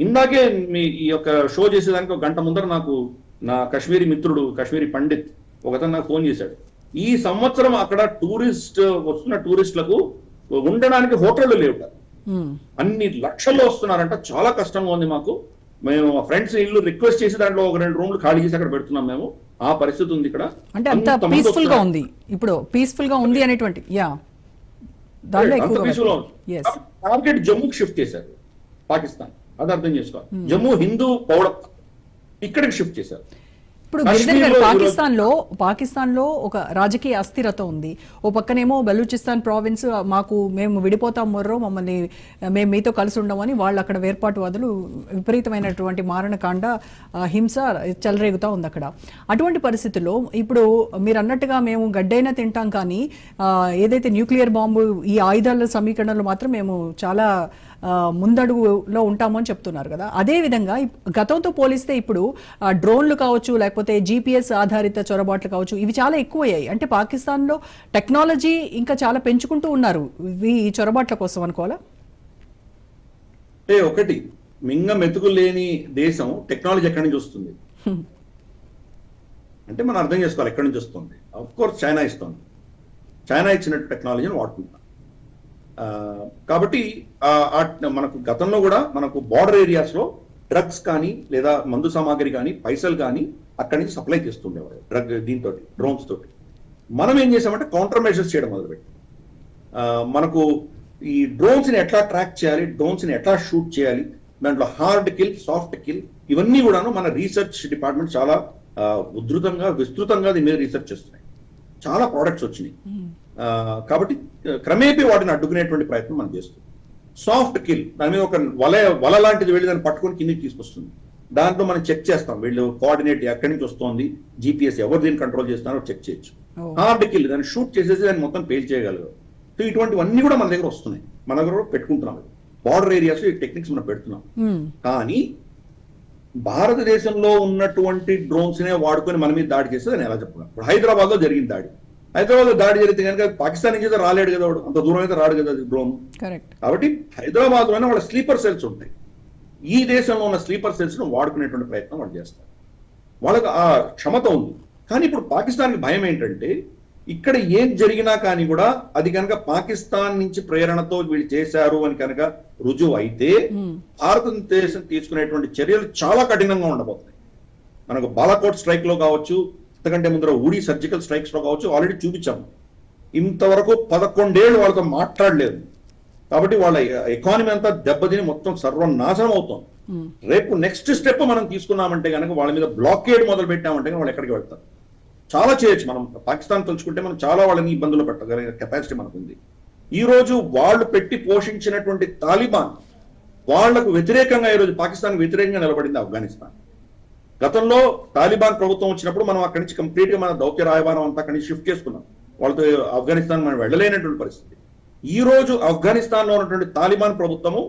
ఇందాకే మీ ఈ యొక్క షో చేసేదానికి ఒక గంట ముందర నాకు నా కాశ్మీరీ మిత్రుడు కాశ్మీరీ పండిత్ ఒకతను నాకు ఫోన్ చేశాడు. ఈ సంవత్సరం అక్కడ టూరిస్ట్ వస్తున్న టూరిస్టులకు ఉండడానికి హోటళ్ళు లేవు. అన్ని లక్షల్లో వస్తున్నారంట. చాలా కష్టంగా ఉంది మాకు. మేము ఫ్రెండ్స్ ఇల్లు రిక్వెస్ట్ చేసి దాంట్లో ఒక రెండు రూమ్లు ఖాళీ చేసి అక్కడ పెడుతున్నాం మేము. ఆ పరిస్థితి ఉంది ఇక్కడ. అంటే అంత పీస్ఫుల్గా. ఉంది. ఇప్పుడు పీస్ఫుల్గా ఉంది అనేటువంటి యా. టార్గెట్ జమ్మూకి షిఫ్ట్ చేశారు పాకిస్తాన్. అది అర్థం చేసుకోవాలి. జమ్మూ హిందూ పౌడ ఇక్కడికి షిఫ్ట్ చేశారు. ఇప్పుడు పాకిస్తాన్లో పాకిస్తాన్లో ఒక రాజకీయ అస్థిరత ఉంది. ఓ పక్కనేమో బలూచిస్తాన్ ప్రావిన్స్ మాకు మేము విడిపోతాం మొర్రో మమ్మల్ని మేము మీతో కలిసి ఉండమని వాళ్ళు అక్కడ వేర్పాటువాదులు విపరీతమైనటువంటి మారణకాండ హింస చెలరేగుతా ఉంది అక్కడ. అటువంటి పరిస్థితుల్లో ఇప్పుడు మీరు అన్నట్టుగా మేము గడ్డైనా తింటాం కానీ ఏదైతే న్యూక్లియర్ బాంబు ఈ ఆయుధాల సమీకరణలో మాత్రం మేము చాలా ముందడుగులో ఉంటాము అని చెప్తున్నారు కదా. అదే విధంగా ఇప్- గతంతో పోలిస్తే ఇప్పుడు డ్రోన్లు కావచ్చు లేకపోతే జీపీఎస్ ఆధారిత చొరబాట్లు కావచ్చు ఇవి చాలా ఎక్కువయ్యాయి. అంటే పాకిస్తాన్లో టెక్నాలజీ ఇంకా చాలా పెంచుకుంటూ ఉన్నారు. ఇవి ఈ చొరబాట్ల కోసం అనుకోవాలా? ఒకటి మింగ మెతుకు లేని దేశం టెక్నాలజీ ఎక్కడి నుంచి వస్తుంది? అంటే మనం అర్థం చేసుకోవాలి ఎక్కడి నుంచి వస్తుంది. అఫ్ కోర్స్ చైనా ఇస్తుంది. చైనా ఇచ్చినట్టు టెక్నాలజీని వాడుకుంటున్నాం. ఆ, కాబట్టి మనకు గతంలో కూడా మనకు బార్డర్ ఏరియాస్లో డ్రగ్స్ కానీ లేదా మందు సామాగ్రి కానీ పైసలు కానీ అక్కడి నుంచి సప్లై చేస్తుండేవారు డ్రగ్ దీంతో డ్రోన్స్ తోటి. మనం ఏం చేసామంటే కౌంటర్ మెజర్స్ చేయడం మొదలుపెట్టి. మనకు ఈ డ్రోన్స్ని ఎట్లా ట్రాక్ చేయాలి డ్రోన్స్ని ఎట్లా షూట్ చేయాలి దాంట్లో హార్డ్ కిల్ సాఫ్ట్ కిల్ ఇవన్నీ కూడాను మన రీసెర్చ్ డిపార్ట్మెంట్ చాలా ఉధృతంగా విస్తృతంగా దీని మీద రీసెర్చ్ చేస్తున్నాయి. చాలా ప్రోడక్ట్స్ వచ్చినాయి. కాబట్టి క్రమేపీ వాటిని అడ్డుకునేటువంటి ప్రయత్నం మనం చేస్తాం సాఫ్ట్ కిల్ దాని మీద ఒక వల వల లాంటిది వెళ్ళి దాన్ని పట్టుకొని కిందికి తీసుకొస్తుంది. దాంట్లో మనం చెక్ చేస్తాం. వీళ్ళు కోఆర్డినేట్ ఎక్కడి నుంచి వస్తోంది జీపీఎస్ ఎవరు దీన్ని కంట్రోల్ చేస్తున్నారో చెక్ చేయొచ్చు. హార్డ్ కిల్ దాన్ని షూట్ చేసేసి దాన్ని మొత్తం పేల్ చేయగలరు. సో ఇటువంటివన్నీ కూడా మన దగ్గర వస్తున్నాయి. మన దగ్గర పెట్టుకుంటున్నాం. బార్డర్ ఏరియాస్ ఈ టెక్నిక్స్ మనం పెడుతున్నాం. కానీ భారతదేశంలో ఉన్నటువంటి డ్రోన్స్ నే వాడుకొని మన మీద దాడి చేస్తే నేను ఎలా చెప్పుకున్నాను ఇప్పుడు హైదరాబాద్లో జరిగింది దాడి. హైదరాబాద్లో దాడి జరిగితే కనుక పాకిస్తాన్ నుంచి అయితే రాలేడు కదా అంత దూరం అయితే రాడు కదా డ్రోన్ కాబట్టి హైదరాబాద్లోనే వాళ్ళ స్లీపర్ సెల్స్ ఉంటాయి. ఈ దేశంలో ఉన్న స్లీపర్ సెల్స్ను వాడుకునేటువంటి ప్రయత్నం వాళ్ళు చేస్తారు. వాళ్ళకి ఆ క్షమత ఉంది. కానీ ఇప్పుడు పాకిస్తాన్కి భయం ఏంటంటే ఇక్కడ ఏం జరిగినా కానీ కూడా అది కనుక పాకిస్తాన్ నుంచి ప్రేరణతో వీళ్ళు చేశారు అని కనుక రుజువు అయితే భారతదేశం తీసుకునేటువంటి చర్యలు చాలా కఠినంగా ఉండబోతున్నాయి. మనకు బాలాకోట్ స్ట్రైక్లో కావచ్చు అంతకంటే ముందర ఊడి సర్జికల్ స్ట్రైక్స్లో కావచ్చు ఆల్రెడీ చూపించాము. ఇంతవరకు పదకొండేళ్ళు వాళ్ళతో మాట్లాడలేదు. కాబట్టి వాళ్ళ ఎకానమీ అంతా దెబ్బతిని మొత్తం సర్వనాశనం అవుతుంది. రేపు నెక్స్ట్ స్టెప్ మనం తీసుకున్నామంటే కనుక వాళ్ళ మీద బ్లాకేడ్ మొదలు పెట్టామంటే వాళ్ళు ఎక్కడికి వెళ్తారు? చాలా చేయొచ్చు. మనం పాకిస్తాన్ తలుచుకుంటే మనం చాలా వాళ్ళని ఇబ్బందులు పెట్టగలిగే కెపాసిటీ మనకు ఉంది ఈ రోజు వాళ్ళు పెట్టి పోషించినటువంటి తాలిబాన్ వాళ్ళకు వ్యతిరేకంగా ఈరోజు పాకిస్తాన్ వ్యతిరేకంగా నిలబడింది ఆఫ్ఘనిస్తాన్. గతంలో తాలిబాన్ ప్రభుత్వం వచ్చినప్పుడు మనం అక్కడి నుంచి కంప్లీట్గా మన దౌత్య రాయబారం అంతా అక్కడి నుంచి షిఫ్ట్ చేసుకున్నాం. వాళ్ళతో ఆఫ్ఘనిస్తాన్ మనం వెళ్ళలేనటువంటి పరిస్థితి. ఈ రోజు ఆఫ్ఘనిస్తాన్లో ఉన్నటువంటి తాలిబాన్ ప్రభుత్వము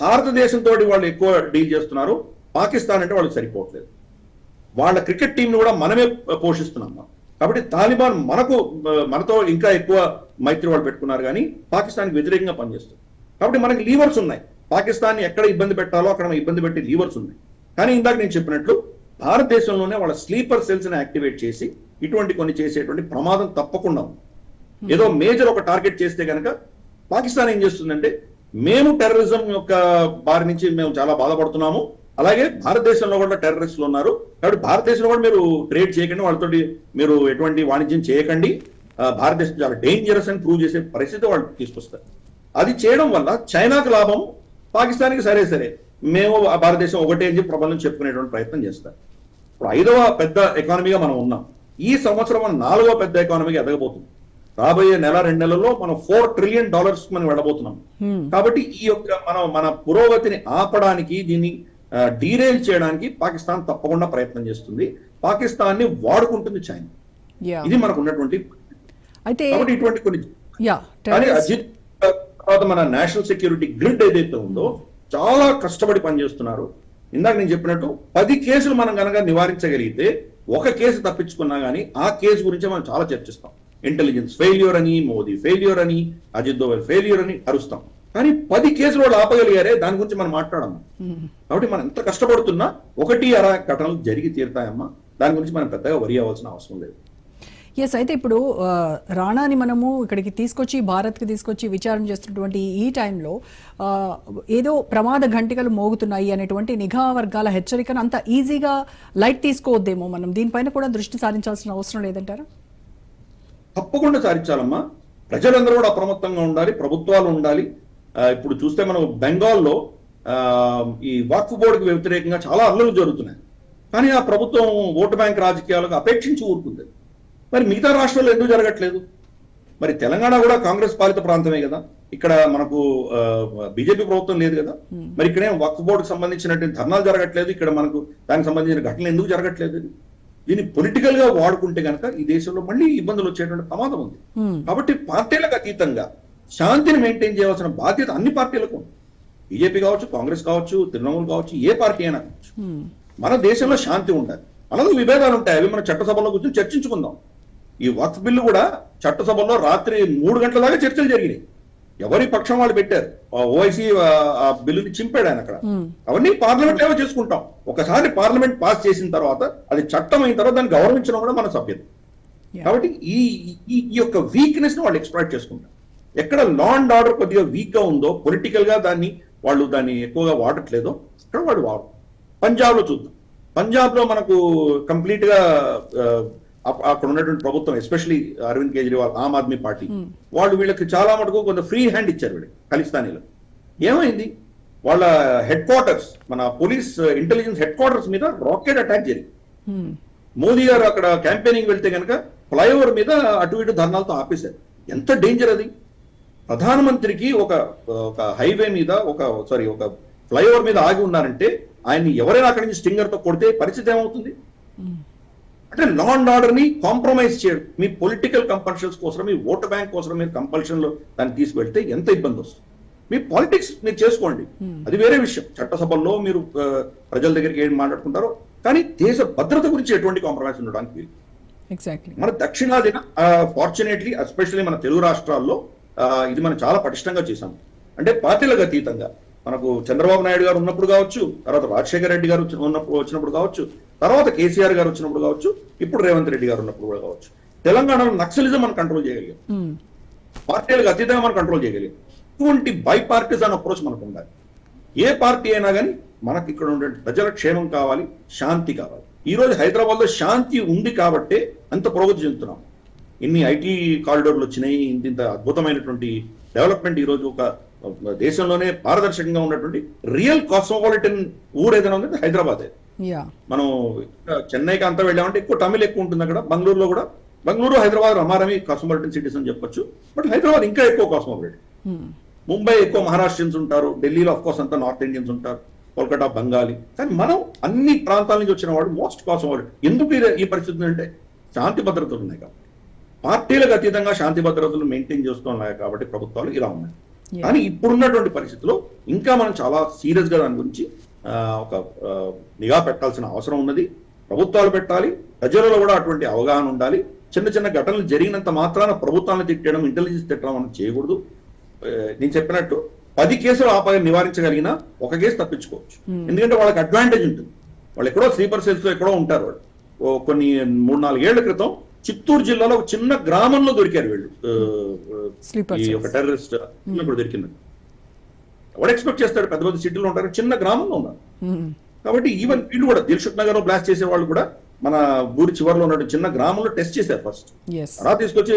భారతదేశంతో వాళ్ళు ఎక్కువ డీల్ చేస్తున్నారు. పాకిస్తాన్ అంటే వాళ్ళకి సరిపోవట్లేదు. వాళ్ళ క్రికెట్ టీం కూడా మనమే పోషిస్తున్నాం. కాబట్టి తాలిబాన్ మనకు మనతో ఇంకా ఎక్కువ మైత్రి వాళ్ళు పెట్టుకున్నారు కానీ పాకిస్తాన్కి వ్యతిరేకంగా పనిచేస్తుంది. కాబట్టి మనకి లీవర్స్ ఉన్నాయి. పాకిస్తాన్ ఎక్కడ ఇబ్బంది పెట్టాలో అక్కడ ఇబ్బంది పెట్టి లీవర్స్ ఉన్నాయి. కానీ ఇందాక నేను చెప్పినట్లు భారతదేశంలోనే వాళ్ళ స్లీపర్ సెల్స్ని యాక్టివేట్ చేసి ఇటువంటి కొన్ని చేసేటువంటి ప్రమాదం తప్పకుండా ఉంది. ఏదో మేజర్ ఒక టార్గెట్ చేస్తే కనుక పాకిస్తాన్ ఏం చేస్తుందంటే మేము టెర్రరిజం యొక్క బారి నుంచి మేము చాలా బాధపడుతున్నాము. అలాగే భారతదేశంలో కూడా టెర్రరిస్టులు ఉన్నారు. కాబట్టి భారతదేశంలో కూడా మీరు ట్రేడ్ చేయకండి వాళ్ళతోటి మీరు ఎటువంటి వాణిజ్యం చేయకండి. భారతదేశం చాలా డేంజరస్ అని ప్రూవ్ చేసే పరిస్థితి వాళ్ళు తీసుకొస్తారు. అది చేయడం వల్ల చైనాకు లాభం పాకిస్తాన్కి సరే సరే. మేము భారతదేశం ఒకటే అని చెప్పి ప్రబలం చెప్పుకునేటువంటి ప్రయత్నం చేస్తారు. ఇప్పుడు ఐదవ పెద్ద ఎకానమీగా మనం ఉన్నాం. ఈ సంవత్సరం నాలుగవ పెద్ద ఎకానమీగా ఎదగబోతుంది. రాబోయే నెల రెండు నెలల్లో మనం ఫోర్ ట్రిలియన్ డాలర్స్ మనం వెళ్ళబోతున్నాం. Hmm. కాబట్టి ఈ యొక్క మనం మన పురోగతిని ఆపడానికి దీన్ని డీరేల్ చేయడానికి పాకిస్తాన్ తప్పకుండా ప్రయత్నం చేస్తుంది. పాకిస్తాన్ని వాడుకుంటుంది చైనా. ఇది మనకు ఉన్నటువంటి అయితే ఇటువంటి కొన్ని కానీ అజిత్ తర్వాత మన నేషనల్ సెక్యూరిటీ గ్రిడ్ ఏదైతే ఉందో చాలా కష్టపడి పనిచేస్తున్నారు. ఇందాక నేను చెప్పినట్టు పది కేసులు మనం కనుక నివారించగలిగితే ఒక కేసు తప్పించుకున్నా గానీ ఆ కేసు గురించి మనం చాలా చర్చిస్తాం. ఇంటెలిజెన్స్ ఫెయిల్యూర్ అని మోదీ ఫెయిల్యూర్ అని అజిత్ దోవల్ ఫెయిల్యూర్ అని అరుస్తాం. కానీ పది కేసులు వాళ్ళు ఆపగలిగారే దాని గురించి మనం మాట్లాడము. కాబట్టి మనం ఎంత కష్టపడుతున్నా ఒకటి అర ఘటనలు జరిగి తీరుతాయమ్మా. దాని గురించి మనం పెద్దగా వరి అవ్వాల్సిన అవసరం లేదు. ఎస్ అయితే ఇప్పుడు రాణాని మనము ఇక్కడికి తీసుకొచ్చి భారత్కి తీసుకొచ్చి విచారణ చేస్తున్నటువంటి ఈ టైంలో ఏదో ప్రమాద ఘంటికలు మోగుతున్నాయి అనేటువంటి నిఘా వర్గాల హెచ్చరికను అంత ఈజీగా లైట్ తీసుకోవద్దేమో మనం. దీనిపైన కూడా దృష్టి సారించాల్సిన అవసరం లేదంటారా? తప్పకుండా సాధించాలమ్మా ప్రజలందరూ కూడా అప్రమత్తంగా ఉండాలి ప్రభుత్వాలు ఉండాలి. ఇప్పుడు చూస్తే మనం బెంగాల్లో ఈ వక్ఫ్ బోర్డుకి వ్యతిరేకంగా చాలా అల్లలు జరుగుతున్నాయి. కానీ ఆ ప్రభుత్వం ఓటు బ్యాంక్ రాజకీయాలకు అపేక్షించి ఊరుకుంది. మరి మిగతా రాష్ట్రాల్లో ఎందుకు జరగట్లేదు? మరి తెలంగాణ కూడా కాంగ్రెస్ పాలిత ప్రాంతమే కదా. ఇక్కడ మనకు బీజేపీ ప్రభుత్వం లేదు కదా. మరి ఇక్కడే వక్ఫ్ బోర్డుకు సంబంధించినటువంటి ధర్నాలు జరగట్లేదు. ఇక్కడ మనకు దానికి సంబంధించిన ఘటనలు ఎందుకు జరగట్లేదు? దీన్ని పొలిటికల్గా వాడుకుంటే కనుక ఈ దేశంలో మళ్ళీ ఇబ్బందులు వచ్చేటువంటి ప్రమాదం ఉంది. కాబట్టి పార్టీలకు అతీతంగా శాంతిని మెయింటైన్ చేయవలసిన బాధ్యత అన్ని పార్టీలకు ఉంది. బీజేపీ కావచ్చు కాంగ్రెస్ కావచ్చు తృణమూల్ కావచ్చు ఏ పార్టీ అయినా కావచ్చు. మన దేశంలో శాంతి ఉండాలి. మనకు విభేదాలు ఉంటాయి. అవి మన చట్టసభలో కూర్చొని చర్చించుకుందాం. ఈ వక్ఫ్ బిల్లు కూడా చట్టసభలో రాత్రి మూడు గంటల దాకా చర్చలు జరిగినాయి. ఎవరి పక్షం వాళ్ళు పెట్టారు. ఓఐసీ ఆ బిల్లుని చింపాడు ఆయన అక్కడ. అవన్నీ పార్లమెంట్ ఏమో చేసుకుంటాం. ఒకసారి పార్లమెంట్ పాస్ చేసిన తర్వాత అది చట్టం అయిన తర్వాత దాన్ని గౌరవించడం కూడా మన సభ్యత. కాబట్టి ఈ ఈ యొక్క వీక్నెస్ని వాళ్ళు ఎక్స్ప్లాయిట్ చేసుకుంటారు. ఎక్కడ లా అండ్ ఆర్డర్ కొద్దిగా వీక్గా ఉందో పొలిటికల్గా దాన్ని వాళ్ళు దాన్ని ఎక్కువగా వాడట్లేదో అక్కడ వాడు వాడు. పంజాబ్లో చూద్దాం. పంజాబ్లో మనకు కంప్లీట్గా అక్కడ ఉన్నటువంటి ప్రభుత్వం ఎస్పెషలీ అరవింద్ కేజ్రీవాల్ ఆమ్ ఆద్మీ పార్టీ వాళ్ళు వీళ్ళకి చాలా మటుకు కొంత ఫ్రీ హ్యాండ్ ఇచ్చారు వీళ్ళకి ఖలిస్తానీలో. ఏమైంది? వాళ్ళ హెడ్ క్వార్టర్స్ మన పోలీస్ ఇంటెలిజెన్స్ హెడ్ క్వార్టర్స్ మీద రాకెట్ అటాక్ జరిగింది. మోదీ గారు అక్కడ క్యాంపెయినింగ్ వెళ్తే కనుక ఫ్లైఓవర్ మీద అటు ఇటు ధర్నాలతో ఆపేశారు. ఎంత డేంజర్ అది? ప్రధానమంత్రికి ఒక ఒక హైవే మీద ఒక సారీ ఒక ఫ్లైఓవర్ మీద ఆగి ఉన్నారంటే ఆయన్ని ఎవరైనా అక్కడి నుంచి స్టింగర్తో కొడితే పరిస్థితి ఏమవుతుంది? అంటే లా అండ్ ఆర్డర్ని కాంప్రమైజ్ చేయడం మీ పొలిటికల్ కంపల్షన్స్ కోసం మీ ఓటు బ్యాంక్ కోసం మీరు కంపల్షన్లో దాన్ని తీసుకువెళ్తే ఎంత ఇబ్బంది వస్తుంది? మీ పాలిటిక్స్ మీరు చేసుకోండి. అది వేరే విషయం. చట్టసభల్లో మీరు ప్రజల దగ్గరికి ఏం మాట్లాడుకుంటారో కానీ దేశ భద్రత గురించి ఎటువంటి కాంప్రమైజ్ ఉండడానికి వీలు ఎగ్జాక్ట్లీ మన దక్షిణాదిన ఫార్చునేట్లీ ఎస్పెషల్లీ మన తెలుగు రాష్ట్రాల్లో ఇది మనం చాలా పటిష్టంగా చేశాం. అంటే పార్టీలకు అతీతంగా. మనకు చంద్రబాబు నాయుడు గారు ఉన్నప్పుడు కావచ్చు తర్వాత రాజశేఖర రెడ్డి గారు ఉన్నప్పుడు వచ్చినప్పుడు కావచ్చు తర్వాత కేసీఆర్ గారు వచ్చినప్పుడు కావచ్చు ఇప్పుడు రేవంత్ రెడ్డి గారు ఉన్నప్పుడు కూడా కావచ్చు. తెలంగాణలో నక్సలిజం మనం కంట్రోల్ చేయగలిగాం. పార్టీలకు అతీతంగా మనం కంట్రోల్ చేయగలిగాం. ఇటువంటి బై పార్టీస్ అనే అప్రోచ్ మనకు ఉండాలి. ఏ పార్టీ అయినా కానీ మనకి ఇక్కడ ఉండే ప్రజల క్షేమం కావాలి శాంతి కావాలి. ఈ రోజు హైదరాబాద్లో శాంతి ఉంది కాబట్టే అంత పురోగతి చెందుతున్నాం. ఇన్ని ఐటీ కారిడోర్లు వచ్చినాయి ఇంత ఇంత అద్భుతమైనటువంటి డెవలప్మెంట్ ఈ రోజు ఒక దేశంలోనే పారదర్శకంగా ఉన్నటువంటి రియల్ కాస్మోపాలిటన్ ఊరు ఏదైనా ఉంది హైదరాబాదే. మనం చెన్నైకి అంతా వెళ్ళామంటే ఎక్కువ తమిళ్ ఎక్కువ ఉంటుంది అక్కడ. బంగళూరులో కూడా. బంగళూరు హైదరాబాద్ రమారమి కాస్మోపాలిటన్ సిటీస్ అని చెప్పొచ్చు. బట్ హైదరాబాద్ ఇంకా ఎక్కువ కాస్మోపాలిటన్ ముంబై ఎక్కువ మహారాష్ట్రియన్స్ ఉంటారు. ఢిల్లీలో ఆఫ్ కోర్స్ అంతా నార్త్ ఇండియన్స్ ఉంటారు. కోల్కతా బెంగాలీ. కానీ మనం అన్ని ప్రాంతాల నుంచి వచ్చిన వాడు మోస్ట్ కాస్మోపాలిటన్ ఎందుకు ఈ- పరిస్థితి అంటే శాంతి భద్రతలు ఉన్నాయి కాబట్టి. పార్టీలకు అతీతంగా శాంతి భద్రతలు మెయింటైన్ చేస్తున్నాయి కాబట్టి ప్రభుత్వాలు ఇలా ఉన్నాయి. కానీ ఇప్పుడున్నటువంటి పరిస్థితిలో ఇంకా మనం చాలా సీరియస్గా దాని గురించి ఒక నిఘా పెట్టాల్సిన అవసరం ఉన్నది. ప్రభుత్వాలు పెట్టాలి. ప్రజలలో కూడా అటువంటి అవగాహన ఉండాలి. చిన్న చిన్న ఘటనలు జరిగినంత మాత్రాన ప్రభుత్వాలను తిట్టడం ఇంటెలిజెన్స్ తిట్టడం మనం చేయకూడదు. నేను చెప్పినట్టు పది కేసులు ఆప నివారించగలిగినా ఒక కేసు తప్పించుకోవచ్చు. ఎందుకంటే వాళ్ళకి అడ్వాంటేజ్ ఉంటుంది. వాళ్ళు ఎక్కడో స్లీపర్ సెల్స్లో ఎక్కడో ఉంటారు వాళ్ళు. కొన్ని మూడు నాలుగేళ్ళ క్రితం చిత్తూరు జిల్లాలో ఒక చిన్న గ్రామంలో దొరికారు వీళ్ళు. ఒక టెర్రరిస్ట్ ఇప్పుడు దొరికింది. ఎవడు ఎక్స్పెక్ట్ చేస్తాడు? పెద్ద పెద్ద సిటీలో ఉంటారు. చిన్న గ్రామంలో ఉన్నారు. కాబట్టి ఈవెన్ వీళ్ళు కూడా దిల్సుఖ్ నగర్ బ్లాస్ట్ చేసే వాళ్ళు కూడా మన ఊరి చివరిలో ఉన్నట్టు చిన్న గ్రామంలో టెస్ట్ చేశారు ఫస్ట్. తర్వాత తీసుకొచ్చి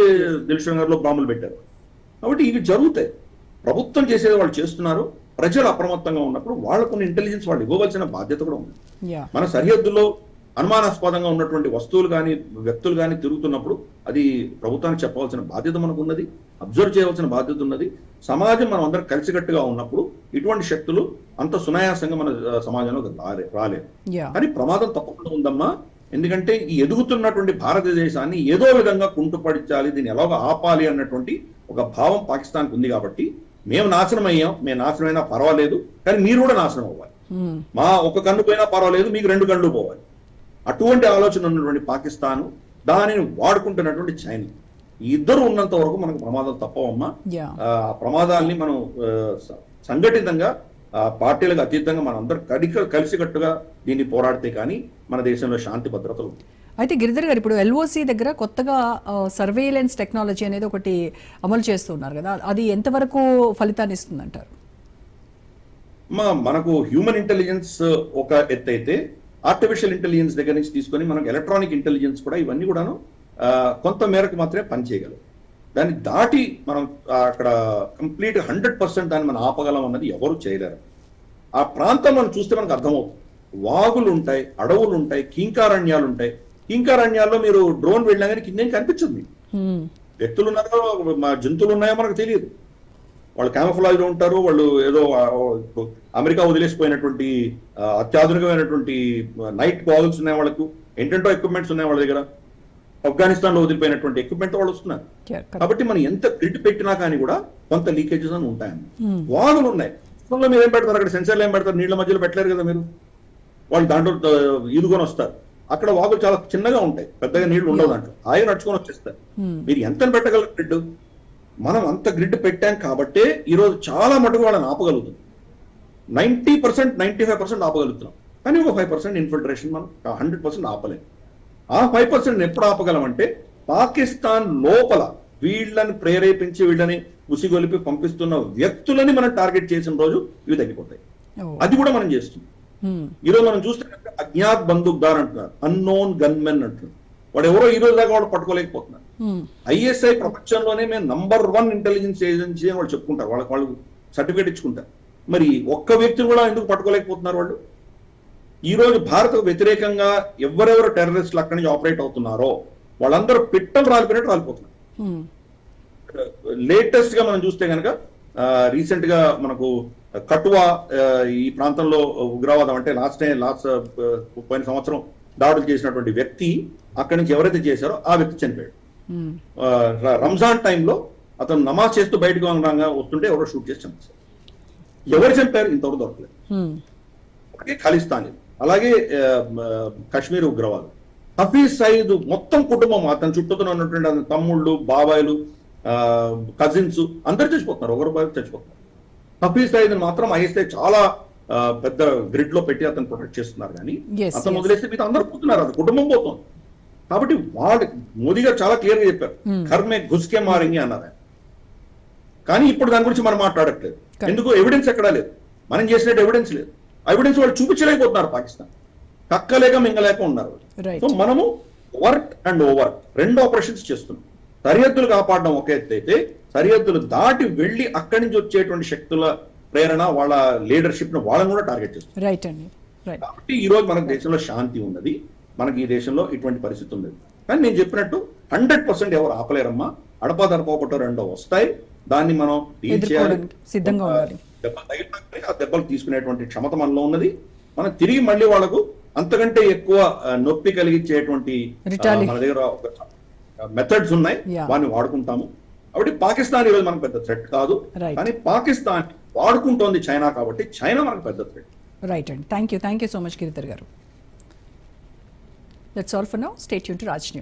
దిల్సుఖ్ నగర్లో బాంబులు పెట్టారు. కాబట్టి ఇవి జరుగుతాయి. ప్రభుత్వం చేసేది వాళ్ళు చేస్తున్నారు. ప్రజలు అప్రమత్తంగా ఉన్నప్పుడు వాళ్ళకు ఇంటెలిజెన్స్ వాళ్ళు ఇవ్వవలసిన బాధ్యత కూడా ఉంది. మన సరిహద్దుల్లో అనుమానాస్పదంగా ఉన్నటువంటి వస్తువులు కానీ వ్యక్తులు కానీ తిరుగుతున్నప్పుడు అది ప్రభుత్వానికి చెప్పవలసిన బాధ్యత మనకు ఉన్నది అబ్జర్వ్ చేయవలసిన బాధ్యత ఉన్నది. సమాజం మనం అందరం కలిసికట్టుగా ఉన్నప్పుడు ఇటువంటి శక్తులు అంత సునాయాసంగా మన రాలే రాలేదు. కానీ ప్రమాదం తప్పకుండా ఉందమ్మా. ఎందుకంటే ఈ ఎదుగుతున్నటువంటి భారతదేశాన్ని ఏదో విధంగా కుంటుపడించాలి దీన్ని ఎలాగో ఆపాలి అన్నటువంటి ఒక భావం పాకిస్తాన్కి ఉంది కాబట్టి మేము నాశనం అయ్యాం. మేము నాశనం అయినా పర్వాలేదు కానీ మీరు కూడా నాశనం అవ్వాలి. మ్మ్. మా ఒక కన్ను పోయినా పర్వాలేదు మీకు రెండు కళ్ళు పోవాలి. అటువంటి ఆలోచన ఉన్నటువంటి పాకిస్తాన్ దానిని వాడుకుంటున్నటువంటి చైనా. ఇద్దరు ఉన్నంత వరకు మనకు ప్రమాదం తప్పవమ్మా. ఆ ప్రమాదాల్ని మనం సంఘటితంగా పార్టీలకు అతీతంగా మనం అందరం కడిక కలిసికట్టుగా దీన్ని పోరాడితే కానీ మన దేశంలో శాంతి భద్రతలు. అయితే గిరిధర్ గారు ఇప్పుడు ఎల్ఓసి దగ్గర కొత్తగా సర్వేలెన్స్ టెక్నాలజీ అనేది ఒకటి అమలు చేస్తున్నారు కదా. అది ఎంతవరకు ఫలితాన్ని ఇస్తుంది అంటారు మా మనకు హ్యూమన్ ఇంటెలిజెన్స్ ఒక ఎత్తు అయితే ఆర్టిఫిషియల్ ఇంటెలిజెన్స్ దగ్గర నుంచి తీసుకొని మనకు ఎలక్ట్రానిక్ ఇంటెలిజెన్స్ కూడా ఇవన్నీ కూడాను కొంత మేరకు మాత్రమే పనిచేయగలవు దాన్ని దాటి మనం అక్కడ కంప్లీట్ హండ్రెడ్ పర్సెంట్ దాన్ని మనం ఆపగలం అన్నది ఎవరు చేయలేరు. ఆ ప్రాంతం మనం చూస్తే మనకు అర్థమవుతుంది. వాగులు ఉంటాయి అడవులు ఉంటాయి కీంకారణ్యాలు ఉంటాయి. కీంకారణ్యాల్లో మీరు డ్రోన్ వెళ్ళినా కానీ కిందేం కనిపించదు మీకు. వ్యక్తులు ఉన్నారో మా జంతువులు ఉన్నాయో మనకు తెలియదు. వాళ్ళు క్యామఫ్లాజ్ ఉంటారు వాళ్ళు ఏదో అమెరికా వదిలేసిపోయినటువంటి అత్యాధునికమైనటువంటి నైట్ గాగుల్స్ ఉన్నాయి వాళ్ళకు ఏంటంటో ఎక్విప్మెంట్స్ ఉన్నాయి వాళ్ళ దగ్గర. ఆఫ్ఘనిస్తాన్లో వదిలిపోయినటువంటి ఎక్విప్మెంట్ వాళ్ళు వస్తున్నారు. కాబట్టి మనం ఎంత గ్రిడ్ పెట్టినా కానీ కూడా కొంత లీకేజెస్ అని ఉంటాయండి. Hmm. వాగులు ఉన్నాయి. ఫోన్లో మీరు ఏం పెడతారు? అక్కడ సెన్సర్లు ఏం పెడతారు? నీళ్ళ మధ్యలో పెట్టలేరు కదా మీరు? వాళ్ళు దాంట్లో ఈదుకొని వస్తారు. అక్కడ వాగులు చాలా చిన్నగా ఉంటాయి. పెద్దగా నీళ్ళు ఉండవు దాంట్లో. హాయిగా నడుచుకొని వచ్చేస్తారు. Hmm. మీరు ఎంత పెట్టగలరు గ్రిడ్ మనం అంత గ్రిడ్ పెట్టాం కాబట్టే ఈరోజు చాలా మటుకు వాళ్ళని ఆపగలుగుతుంది ninety percent ninety five percent ఆపగలుగుతున్నాం. కానీ ఒక ఫైవ్ పర్సెంట్ ఇన్ఫిల్ట్రేషన్ మనం హండ్రెడ్ పర్సెంట్ ఆపలేం. ఆ ఫైవ్ పర్సెంట్ ఎప్పుడు ఆపగలం అంటే పాకిస్తాన్ లోపల వీళ్ళని ప్రేరేపించి వీళ్ళని ఉసిగొలిపి పంపిస్తున్న వ్యక్తులని మనం టార్గెట్ చేసిన రోజు ఇవి తగ్గిపోతాయి. అది కూడా మనం చేస్తున్నాం. మ్మ్. ఈరోజు మనం చూస్తే అజ్ఞాత్ బందూక్దార్ అంటున్నారు. అన్నోన్ గన్మెన్ అంటున్నారు. వాడు ఎవరో ఈ రోజు దాకా వాడు పట్టుకోలేకపోతున్నారు. ఐఎస్ఐ ప్రపంచంలోనే మేము నంబర్ వన్ ఇంటెలిజెన్స్ ఏజెన్సీ అని వాళ్ళు చెప్పుకుంటారు. వాళ్ళకి వాళ్ళు సర్టిఫికేట్ ఇచ్చుకుంటారు. మరి ఒక్క వ్యక్తిని కూడా ఎందుకు పట్టుకోలేకపోతున్నారు వాళ్ళు? ఈ రోజు భారత్కు వ్యతిరేకంగా ఎవరెవరు టెర్రరిస్టులు అక్కడి నుంచి ఆపరేట్ అవుతున్నారో వాళ్ళందరూ పిట్టలు రాలిపోయినట్టు రాలిపోతున్నారు. లేటెస్ట్గా మనం చూస్తే కనుక రీసెంట్గా మనకు కటువా ఈ ప్రాంతంలో ఉగ్రవాదం అంటే లాస్ట్ టైం లాస్ట్ పోయిన సంవత్సరం దాడులు చేసినటువంటి వ్యక్తి అక్కడి నుంచి ఎవరైతే చేశారో ఆ వ్యక్తి చనిపోయాడు. రంజాన్ టైంలో అతను నమాజ్ చేస్తూ బయటకు రాగా వస్తుంటే ఎవరో షూట్ చేసి చంపేశారు. ఎవరు చంపారు? ఇంతవరకు దొరకలేదు. అలాగే ఖలిస్తానీ అలాగే కాశ్మీర్ ఉగ్రవాదం. హఫీజ్ సయీద్ మొత్తం కుటుంబం అతని చుట్టూతో ఉన్నటువంటి అతని తమ్ముళ్ళు బాబాయిలు కజిన్స్ అందరు చచ్చిపోతున్నారు. ఒకరు బాగా చచ్చిపోతున్నారు. హఫీజ్ సయీద్ మాత్రం ఐఎస్ఐ చాలా పెద్ద గ్రిడ్లో పెట్టి అతను ప్రొటెక్ట్ చేస్తున్నారు. కానీ అతను. వదిలేస్తే మీరు అందరు పోతున్నారు. అది కుటుంబం పోతుంది. కాబట్టి వాళ్ళు మోదీ గారు చాలా క్లియర్గా చెప్పారు. కర్మే గుస్కే మారింగి అన్నారు. కానీ ఇప్పుడు దాని గురించి మనం మాట్లాడట్లేదు. ఎందుకు? ఎవిడెన్స్ ఎక్కడా లేదు. మనం చేసినట్టు ఎవిడెన్స్ లేదు. ఎవిడెన్స్ వాళ్ళు చూపించలేకపోతున్నారు పాకిస్తాన్. కక్కలేక మింగలేక ఉన్నారు. సో మనము వర్క్ అండ్ ఓవర్ రెండు ఆపరేషన్స్ చేస్తున్నాం. సరిహద్దులు కాపాడడం ఒక ఎత్తు అయితే సరిహద్దులు దాటి వెళ్ళి అక్కడి నుంచి వచ్చేటువంటి శక్తుల ప్రేరణ వాళ్ళ లీడర్షిప్ను వాళ్ళని కూడా టార్గెట్ రైట్ కాబట్టి ఈ రోజు మనకు దేశంలో శాంతి ఉన్నది. మనకి ఈ దేశంలో ఇటువంటి పరిస్థితి ఉంది. కానీ నేను చెప్పినట్టు హండ్రెడ్ పర్సెంట్ ఎవరు ఆపలేరమ్మా. అడపా దడపా రెండో వస్తాయి. దాన్ని మనం డీల్ చేయాలి? ఎదుర్కోవడానికి సిద్ధంగా ఉండాలి. దెబ్బలు తగిలినాకనే ఆ దెబ్బలు తీసుకునేటువంటి క్షమత మనలో ఉన్నది. మనం తిరిగి మళ్ళీ వాళ్ళకు అంతకంటే ఎక్కువ నొప్పి కలిగించేటువంటి మన దగ్గర మెథడ్స్ ఉన్నాయి. వాటిని వాడుకుంటాము. కాబట్టి పాకిస్తాన్ ఈరోజు మనకు పెద్ద థ్రెట్ కాదు. కానీ పాకిస్తాన్ వాడుకుంటోంది చైనా కాబట్టి చైనా మనకు పెద్ద థ్రెట్ రైట్ అండి. Thank you thank you so much Giridhar గారు. That's all for now. Stay tuned to Raj News.